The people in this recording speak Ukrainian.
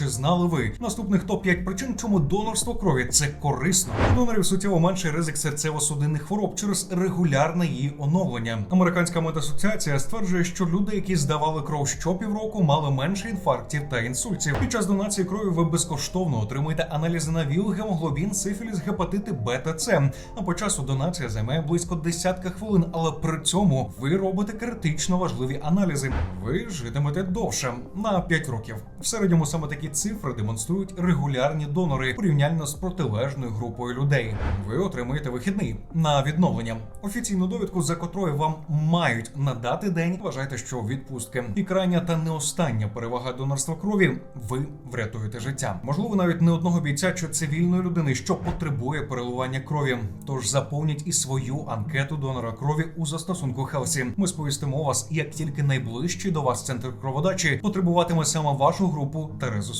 чи знали ви наступних топ 5 причин, чому донорство крові це корисно. У донорів суттєво менший ризик серцево-судинних хвороб через регулярне її оновлення. Американська медасоціація стверджує, що люди, які здавали кров щопівроку, мали менше інфарктів та інсультів. Під час донації крові ви безкоштовно отримуєте аналізи на ВІЛ, гемоглобін, сифіліс, гепатити Б та С. А по часу донація займає близько десятка хвилин, але при цьому ви робите критично важливі аналізи. Ви житимете довше на 5 років. В середньому саме такі цифри демонструють регулярні донори порівнянно з протилежною групою людей. Ви отримуєте вихідний на відновлення. Офіційну довідку, за котрою вам мають надати день. Вважайте, що відпустки і крайня та не остання перевага донорства крові. Ви врятуєте життя. Можливо, навіть не одного бійця чи цивільної людини, що потребує переливання крові. Тож заповніть і свою анкету донора крові у застосунку Хелсі. Ми сповістимо вас, як тільки найближчий до вас центр кроводачі потребуватиме саме вашу групу Терезу